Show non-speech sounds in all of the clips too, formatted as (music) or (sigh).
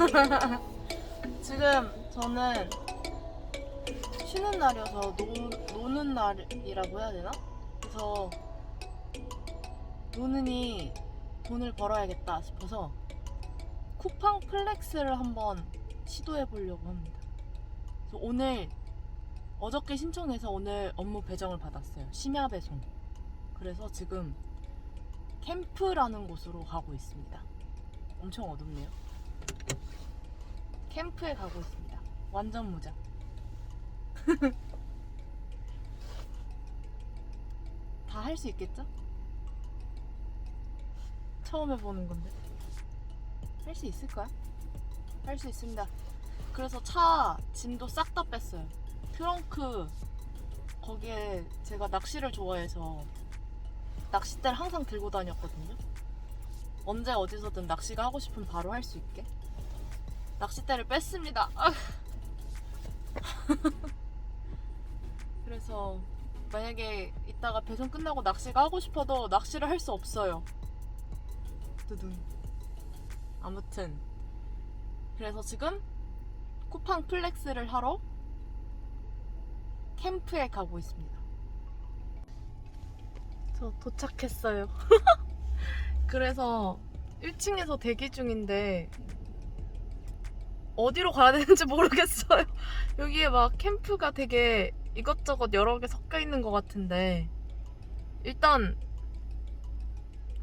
(laughs) 지금 저는 쉬는 날이어서 노, 노는 날이라고 해야 되나? 그래서 노는이 돈을 벌어야겠다 싶어서 쿠팡 플렉스를 한번 시도해 보려고 합니다. 오늘 어저께 신청해서 오늘 업무 배정을 받았어요. 심야 배송. 그래서 지금 캠프라는 곳으로 가고 있습니다. 엄청 어둡네요. 캠프에 가고 있습니다. 완전 무장. (laughs) 다할 수 있겠죠? 처음 해보는 건데. 할 수 있을까요? 할수 있습니다. 그래서 차 짐도 싹 다 뺐어요. 트렁크 거기에 제가 낚시를 좋아해서 낚싯대를 항상 들고 다녔거든요. 언제 어디서든 낚시가 하고 싶으면 바로 할 수 있게. 낚싯대를 뺐습니다. 아. (laughs) 그래서 만약에 이따가 배송 끝나고 낚시가 하고 싶어도 낚시를 할 수 없어요. 두둥. 아무튼 그래서 지금 쿠팡 플렉스를 하러 캠프에 가고 있습니다. 저 도착했어요. (laughs) 그래서 1층에서 대기 중인데 어디로 가야 되는지 모르겠어요. (laughs) 여기에 막 캠프가 되게 이것저것 여러 개 섞여 있는 것 같은데 일단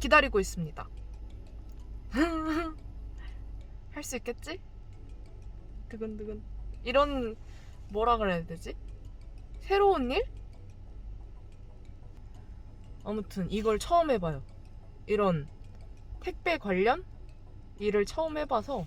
기다리고 있습니다. (laughs) 할 수 있겠지? 두근두근. 이런 뭐라 그래야 되지? 새로운 일? 아무튼 이걸 처음 해봐요. 이런 택배 관련 일을 처음 해봐서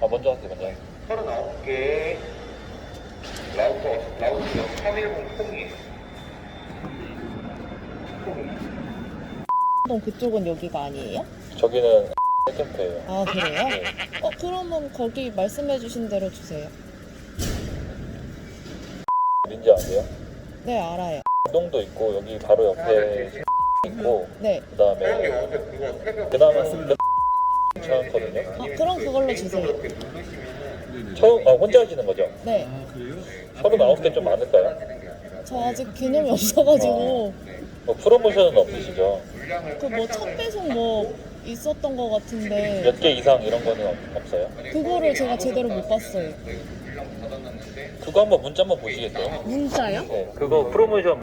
아 먼저 하세요 먼저. 하세요. 39개 라우터 라우터 310 콩이 그럼 그쪽은 여기가 아니에요? 저기는 캠프예요. 아 그래요? 네. 어 그러면 거기 말씀해주신 대로 주세요. 어딘지 아세요? 네 알아요. 동도 있고 여기 바로 옆에 있고 네. 그 다음에 어제 그거 새벽 그나마 괜찮거든요. 아 그럼 그걸로 주세요. 처음 아 혼자 하시는 거죠? 네. 서른 아홉 개 좀 많을까요? 저 아직 개념이 없어가지고 뭐 프로모션은 없으시죠? 그 뭐 첫 배송 뭐 있었던 것 같은데 몇 개 이상 이런 거는 없- 없어요? 그거를 제가 제대로 못 봤어요. 그거 한번 문자 한번 보시겠어요? 문자요? 네. 그거 프로모션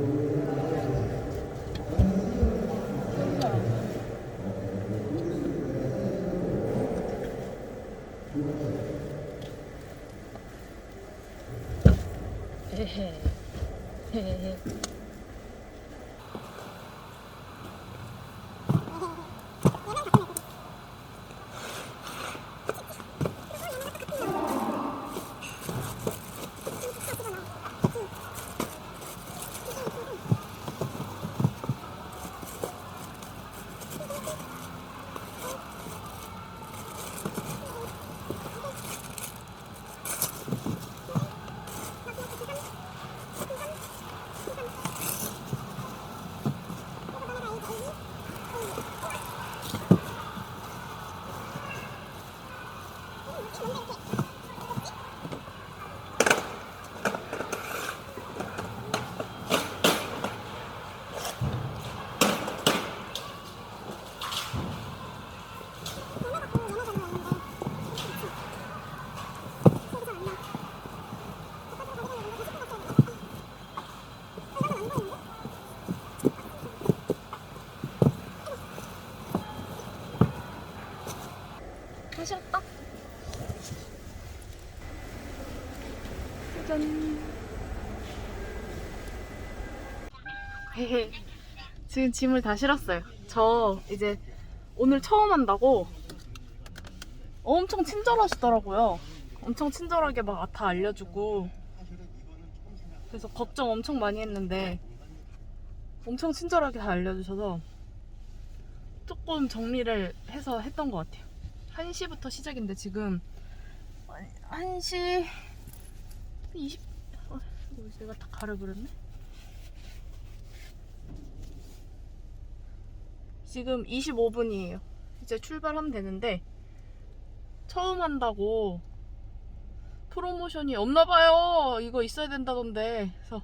(laughs) 지금 짐을 다 실었어요. 저 이제 오늘 처음 한다고 엄청 친절하시더라고요. 엄청 친절하게 막 다 알려주고 그래서 걱정 엄청 많이 했는데 엄청 친절하게 다 알려주셔서 조금 정리를 해서 했던 것 같아요. 1시부터 시작인데 지금 1시 20... 어, 제가 다 가려버렸네? 지금 25분이에요. 이제 출발하면 되는데 처음 한다고 프로모션이 없나봐요. 이거 있어야 된다던데. 그래서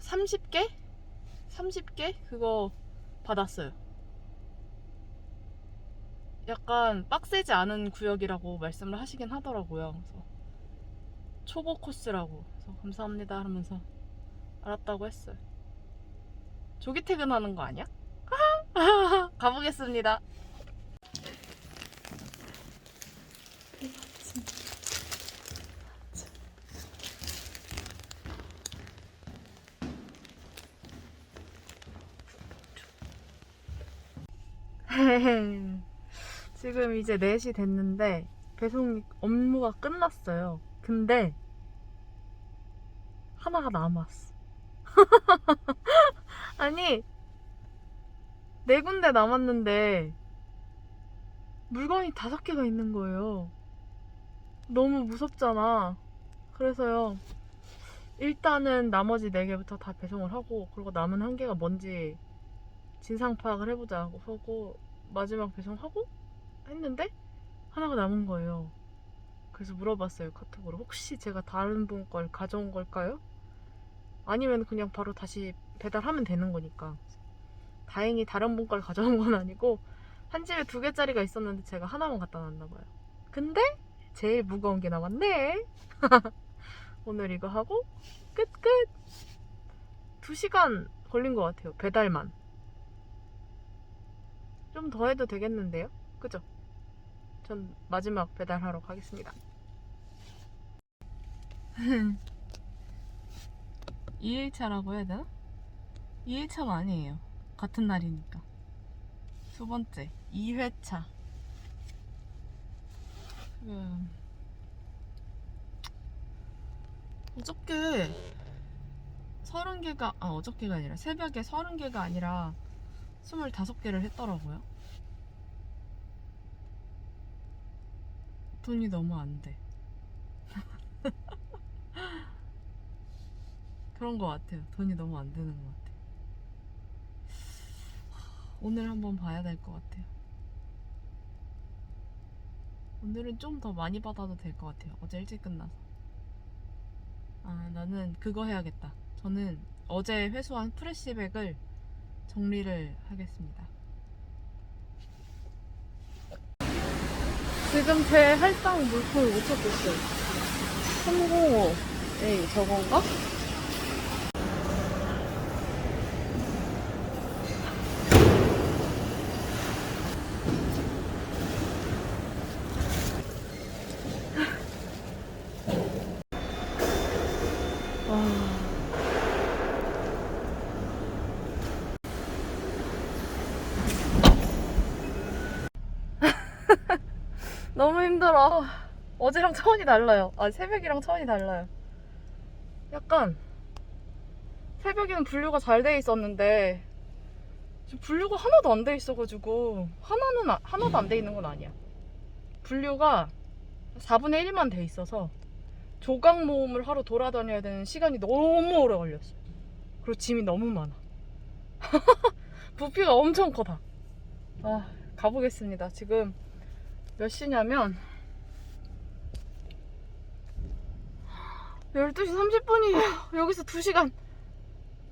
30개? 30개? 그거 받았어요. 약간 빡세지 않은 구역이라고 말씀을 하시긴 하더라고요. 그래서 초보 코스라고. 그래서 감사합니다 하면서 알았다고 했어요. 조기 퇴근하는 거 아니야? (laughs) 가보겠습니다. (laughs) 지금 이제 4시 됐는데 배송 업무가 끝났어요. 근데 하나가 남았어. (laughs) 아니 네 군데 남았는데 물건이 다섯 개가 있는 거예요. 너무 무섭잖아. 그래서요. 일단은 나머지 네 개부터 다 배송을 하고 그리고 남은 한 개가 뭔지 진상 파악을 해보자 하고 하고 마지막 배송하고 했는데 하나가 남은 거예요. 그래서 물어봤어요 카톡으로 혹시 제가 다른 분 걸 가져온 걸까요? 아니면 그냥 바로 다시 배달하면 되는 거니까 다행히 다른 분걸 가져온 건 아니고 한 집에 두 개짜리가 있었는데 제가 하나만 갖다 놨나 봐요. 근데 제일 무거운 게 남았네. (laughs) 오늘 이거 하고 끝 끝. 두 시간 걸린 것 같아요. 배달만. 좀 더 해도 되겠는데요? 그죠? 전 마지막 배달하러 가겠습니다. (laughs) 2일차라고 해야 되나? 2일차가 아니에요. 같은 날이니까. 두 번째, 2회차. 음. 어저께 30개가, 아, 어저께가 아니라 새벽에 30개가 아니라 25개를 했더라고요. 돈이 너무 안 돼. (laughs) 그런 것 같아요. 돈이 너무 안 되는 것 같아요. 오늘 한번 봐야 될 것 같아요. 오늘은 좀 더 많이 받아도 될 것 같아요. 어제 일찍 끝나서. 아, 나는 그거 해야겠다. 저는 어제 회수한 프레시백을 정리를 하겠습니다. 지금 제 할당 물품을 못 찾겠어요. 305A 저건가? (laughs) 너무 힘들어. 어제랑 차원이 달라요. 아, 새벽이랑 차원이 달라요. 약간, 새벽에는 분류가 잘 돼 있었는데, 분류가 하나도 안 돼 있어가지고, 하나는, 아- 하나도 안 돼 있는 건 아니야. 분류가 4분의 1만 돼 있어서, 조각 모음을 하러 돌아다녀야 되는 시간이 너무 오래 걸렸어. 그리고 짐이 너무 많아. (laughs) 부피가 엄청 커다. 아, 가보겠습니다. 지금 몇 시냐면 12시 30분이에요. 여기서 2시간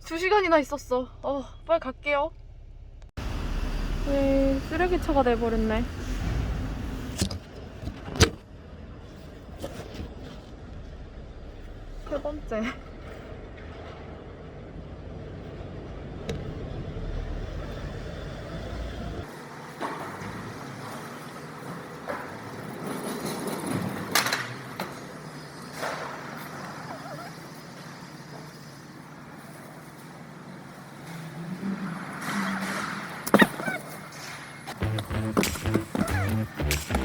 2시간이나 있었어. 어, 빨리 갈게요. 왜 쓰레기차가 돼버렸네. це. Thank you.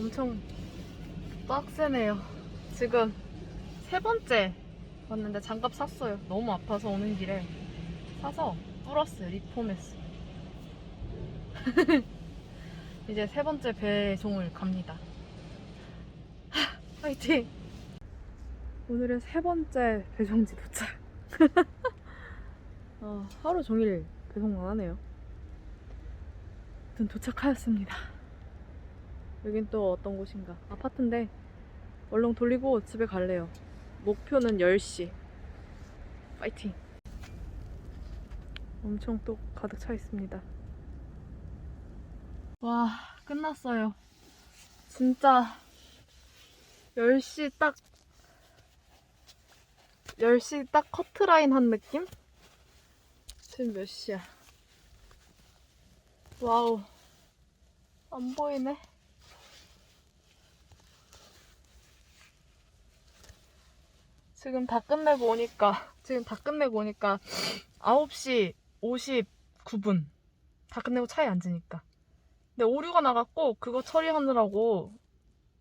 엄청 빡세네요. 지금 세 번째 왔는데 장갑 샀어요. 너무 아파서 오는 길에 사서 뿔었어요. 리폼했어요. (laughs) 이제 세 번째 배송을 갑니다. 하, (laughs) 화이팅! 오늘의 세 번째 배송지 도착. (laughs) 어, 하루 종일 배송만 하네요. 아무튼 도착하였습니다. 여긴 또 어떤 곳인가? 아파트인데 얼른 돌리고 집에 갈래요. 목표는 10시. 파이팅! 엄청 또 가득 차 있습니다. 와, 끝났어요. 진짜 10시 딱 10시 딱 커트라인 한 느낌? 지금 몇 시야? 와우. 안 보이네. 지금 다 끝내고 오니까, (laughs) 지금 다 끝내고 오니까 9시 59분. 다 끝내고 차에 앉으니까. 근데 오류가 나갔고, 그거 처리하느라고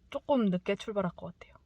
조금 늦게 출발할 것 같아요.